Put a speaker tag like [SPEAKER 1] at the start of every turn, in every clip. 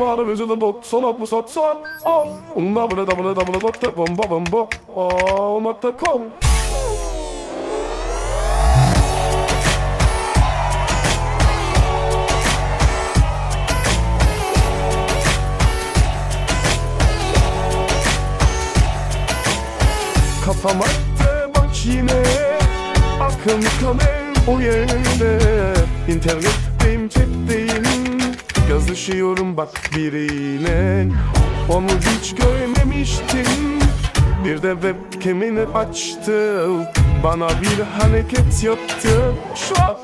[SPEAKER 1] var vücuda doksan altmış doksan Al Unla bile da bile da bile dokta bomba bomba. Aa nokta com Kafama attı bak yine. Aklım kalır o yerde. İnternetteyim chatteyim Yazışıyorum bak birine Onu hiç görmemiştim Bir de webcam'ini açtı Bana bir hareket yaptı Şu an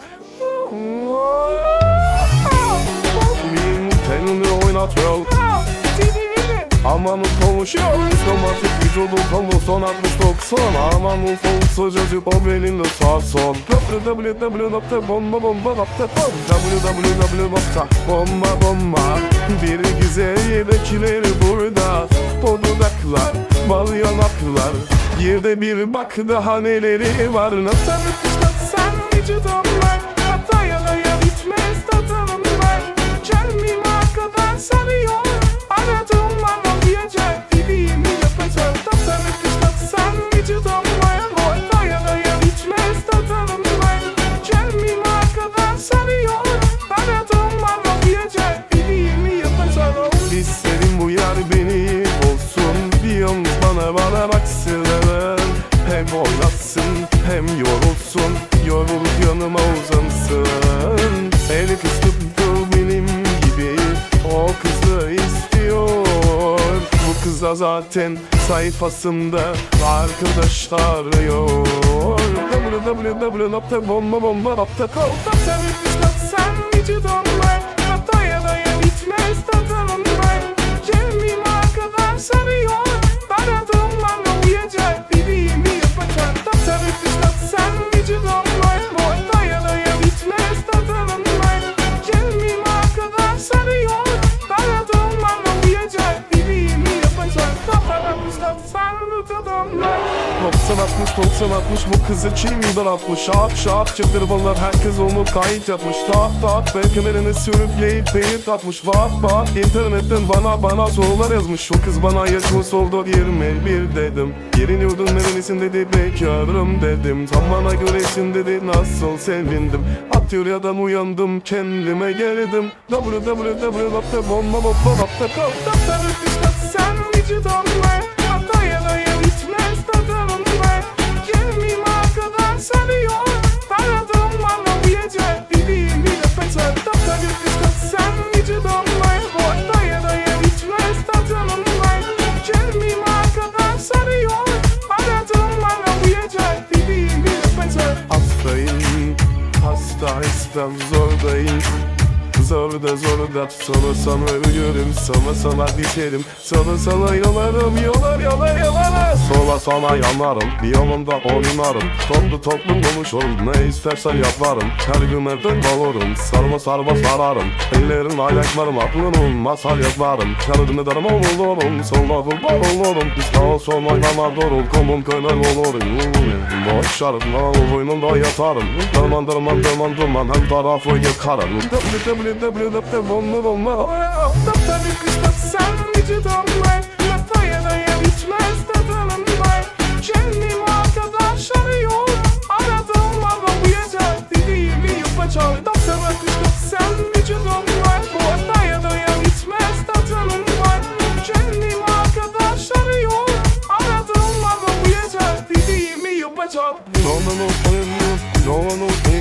[SPEAKER 1] Min tenini oynatıyor Aman konuşuyor Domates vücudu kolu son 60 90 Aman ufo sıcacık o benimle sağ sol www.bombabomba.com www.bombabomba Bir güzel yedekleri burada. O dudaklar, bal yanaklar. Yerde bir bak daha neleri var. Nasıl İsterim bu yar beni olsun. Bir yalnız bana bana baksın Hem oynatsın hem yorulsun. Yorulup yanıma uzansın. Eli kısıttı benim gibi. O kızı istiyor. Bu kıza zaten sayfasında Arkadaşlar yok www.bombabomba.com Sen vücudum var Hatta yalaya bitmez tadalım 90 60 90 60 bu kızı kim daraltmış Şak şak çıldırmalar herkes onu kayıt yapmış. Tak tak belki birini sürükleyip beyit atmış Bak bak internetten bana bana sorular yazmış. O kız bana yaşmış oldu 21 dedim. Yerin yurdun nerelisin dedi bekarım dedim. Tam bana göresin dedi nasıl sevindim. Atıyor yadan uyandım kendime geldim. Www.bombabomba.com Sen vücudum estamos ordem. İstem zordayım Zorda zorda sana sana ölüyorum Sana sana biterim Sana sana yanarım Yolar yolar yolar Sola sana yanarım Bir yolunda oynarım. Toplu toplu konuşurum Ne istersen yaparım. Her gün evden kalırım Sarma sarma sararım. Ellerin ayaklarım Aklın masal yaparım Yardım ederim olurum Sonra kurban olurum. Sağa sola yana durul Kolum kaynar olurum. Boşarım Al boynunda yatarım. Derman derman derman durman Hem tarafı yıkarım Tabii kışta uyacak Dediğimi yapacak No no no no no no no